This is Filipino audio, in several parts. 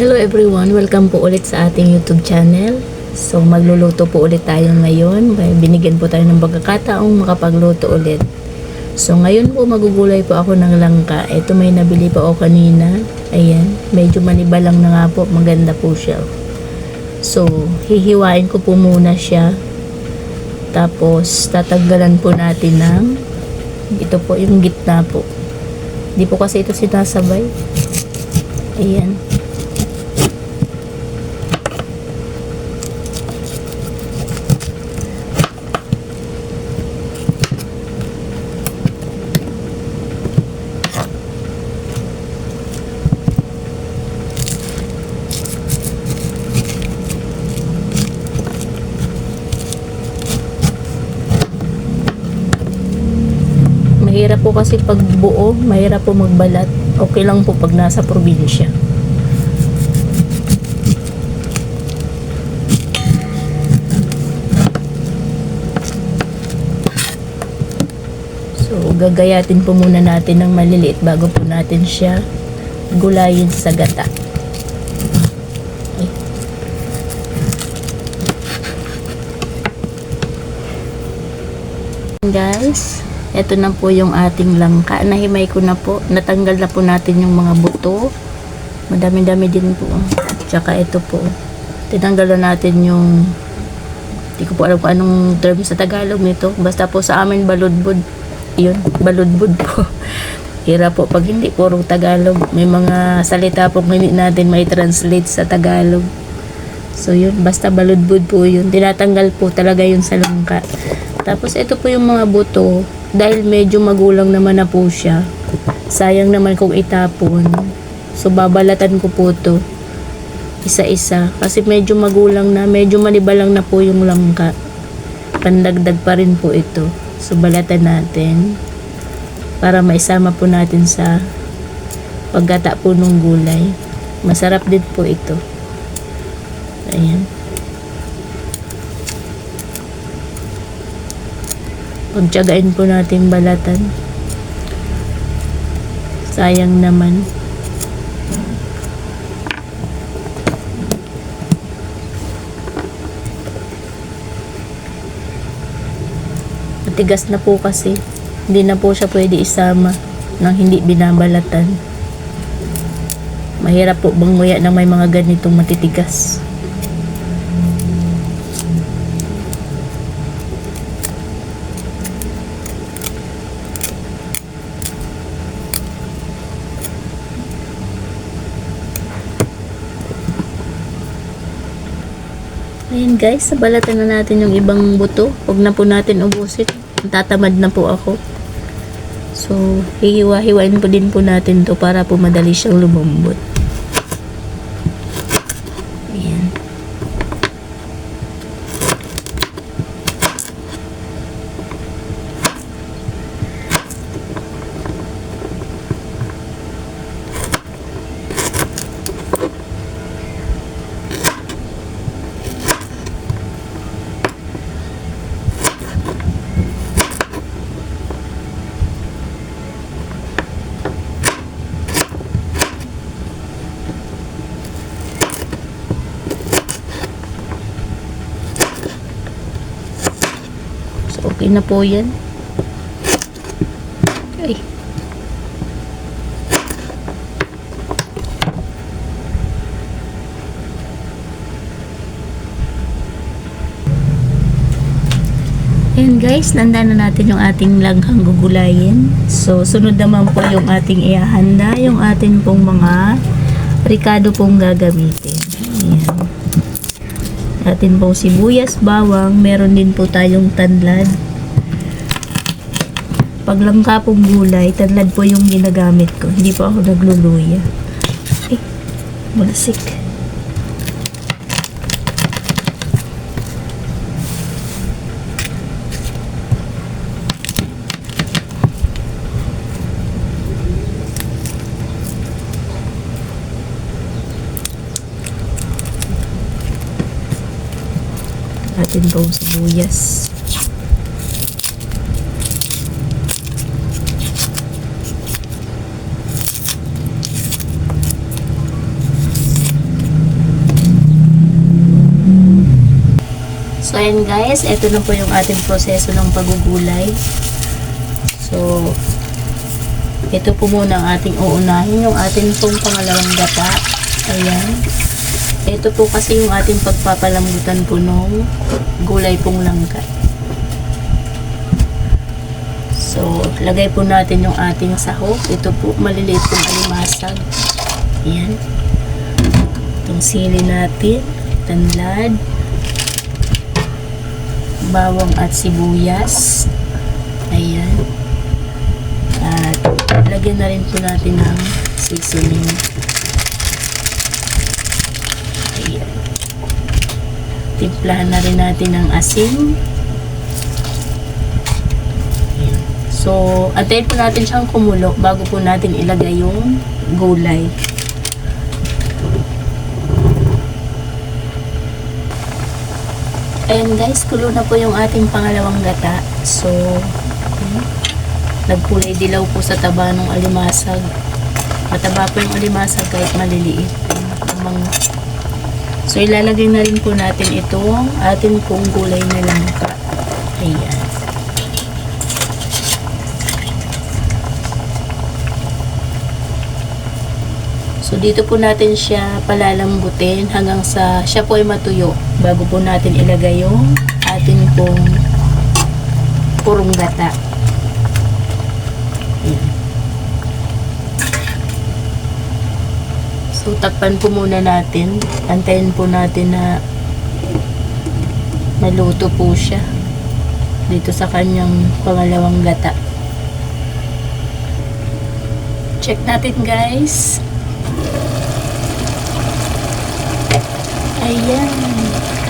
everyone, welcome po ulit sa ating YouTube channel. So magluluto po ulit tayo ngayon. May Binigyan po tayo ng pagkakataong makapagluto ulit. So ngayon po magugulay po ako ng langka. Ito may nabili pa ako kanina. Ayan, medyo manibalang na nga po. Maganda po siya. So hihiwain ko po muna siya. Tapos tatanggalan po natin ng ito po yung gitna po. Hindi po kasi ito sinasabay. Ayan. Mahirap po kasi pag buo, mahirap po magbalat. Okay lang po pag nasa probinsya. So, gagayatin po muna natin ng maliliit bago po natin siya gulayin sa gata. Guys, ito na po yung ating langka. Nahimay ko na po. Natanggal na po natin yung mga buto. Madami-dami din po. Tsaka ito po. Tinanggal na natin yung hindi ko po alam kung anong term sa Tagalog nito. Basta po sa amin baludbud. Yun, baludbud po. Hirap po pag hindi puro Tagalog. May mga salita po hindi natin may translate sa Tagalog. So yun, basta baludbud po yun. Tinatanggal po talaga yun sa langka. Tapos ito po yung mga buto. Dahil medyo magulang naman na po siya. Sayang naman kung itapon. So babalatan ko po to. Isa-isa. Kasi medyo magulang na. Medyo manibalang na po yung langka. Pandagdag pa rin po ito. So balatan natin. Para maisama po natin sa paggata po ng gulay. Masarap din po ito. Ayan. Pagtiyagain po natin balatan. Sayang naman. Matigas na po kasi. Hindi na po siya pwede isama nang hindi binabalatan. Mahirap po banguya na may mga ganitong matitigas. Ayan guys, sabalatan na natin yung ibang buto. Huwag na po natin ubusin. Tatamad na po ako. So, hihiwa-hiwain po din po natin to para po madali siyang lumambot. Ayan. Okay na po yan. Ay. Ayan guys, nanda na natin yung ating langhang gugulayin. So, sunod naman po yung ating ihahanda, yung ating pong mga ricado pong gagamitin. Ayan. Atin pong sibuyas, bawang, meron din po tayong tanlad. Pag langka pong gulay, tanlad po yung ginagamit ko. Hindi po ako nagluluya. Eh, malasik. Atin pong sibuyas. Ayan guys, ito na po yung ating proseso ng pagugulay. So, ito po muna ang ating uunahin, yung ating pong pangalawang gata. Ayan. Ito po kasi yung ating pagpapalambutan po nung gulay pong langka. So, lagay po natin yung ating sahog. Ito po, maliliit pong alimasag. Ayan. Itong sili natin, tanlad, bawang at sibuyas. Ayan. At lagyan na rin po natin ng seasoning. Ayan. Timplahan na rin natin ng asin. Ayan. So, antayin po natin siyang kumulo bago po natin ilagay yung gulay. Ayan guys, kulo na po yung ating pangalawang gata. So, ayan. nagkulay dilaw po sa taba ng alimasag. Mataba po yung alimasag kahit maliliit. So, ilalagay na rin po natin itong ating pong gulay na langka. Ayan. So, dito po natin siya palalambutin hanggang sa siya po ay matuyo bago po natin ilagay yung ating pong purong gata. Ayan. So, takpan po muna natin. Antayin po natin na maluto po siya dito sa kanyang pangalawang gata. Check natin guys. Ayan.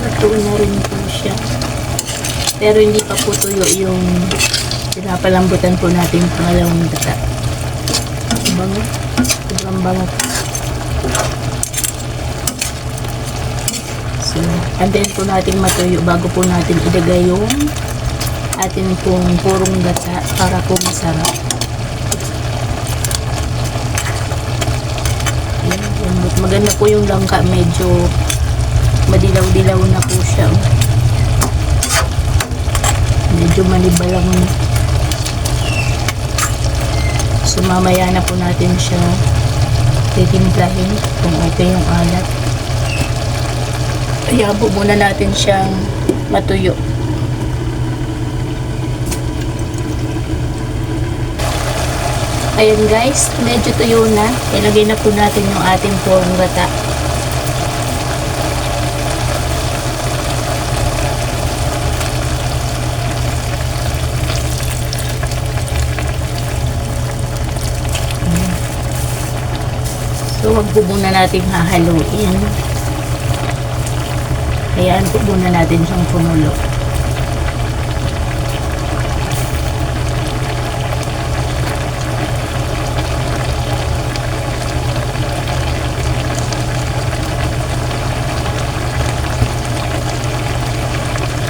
Luto na rin po siya. Pero hindi pa po tuyo yung pinapalambutan po natin yung pangalawang gata. Bango. Sobrang bango. So, antayin po natin matuyo bago po natin ilagay yung atin pong purong gata para po masarap. Ayan. Maganda po yung langka. Medyo madilaw-dilaw na po siya. Medyo manibalang na. So, mamaya na po natin siya titimplahin kung okay yung alat. Kaya po muna natin siyang matuyo. Ayan guys, medyo tuyo na. Ilagay na po natin yung ating purong gata. So, wag po muna natin hahaluin. Hayaan po muna natin siyang kumulo.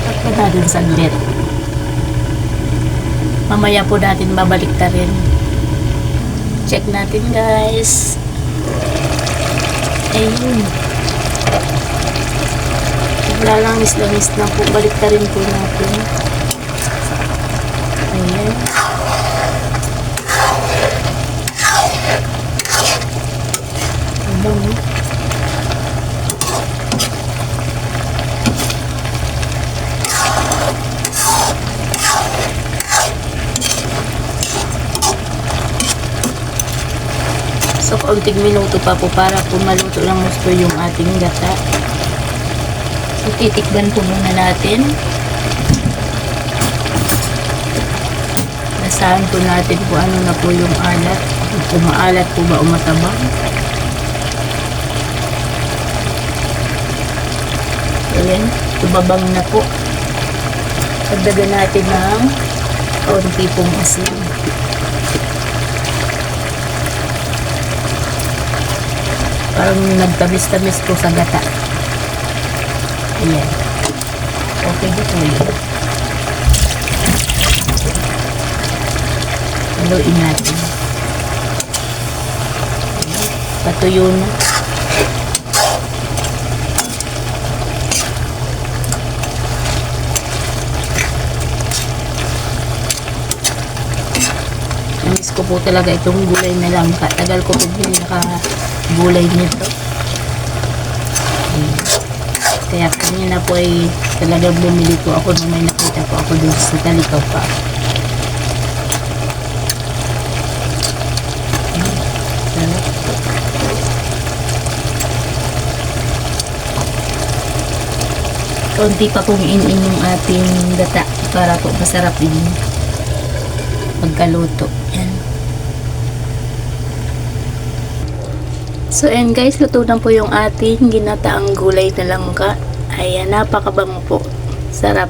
Takpan natin saglit. Mamaya po natin babalik ta rin. Check natin guys. Ayun. Wala lang na po. Balik ta rin po natin. Ayan. So, kaunting minuto pa po para po maluto lang gusto yung ating gata. So, titikban po muna natin. Basahan po natin kung ano na po yung alat. Kung maalat po ba o matabang. Ayan, tumabang na po. Pagdagan natin ng kaunti pong asin. Parang nagtamis-tamis ko sa gata. Ayan. Okay dito yun. Haluin natin. Patuyo na. Namiss ko po talaga itong gulay na langka. Tagal ko po din naka nakagulay nito. Ayan. Kaya kanina po ay talagang bumili po ako nung may nakita po ako dun sa Talikaw pa. Kaunti pa pong in-in yung ating gata para po masarap din pagkaluto. Yan. So, and guys, luto na po yung ating ginataang gulay na langka. Ayan, napakabango po. Sarap.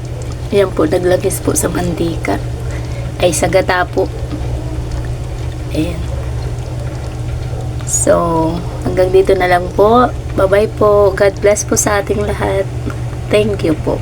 Yan po, naglagis po sa mantika. Ay, sa gata po. Ayan. So, hanggang dito na lang po. Bye-bye po. God bless po sa ating lahat. Thank you po.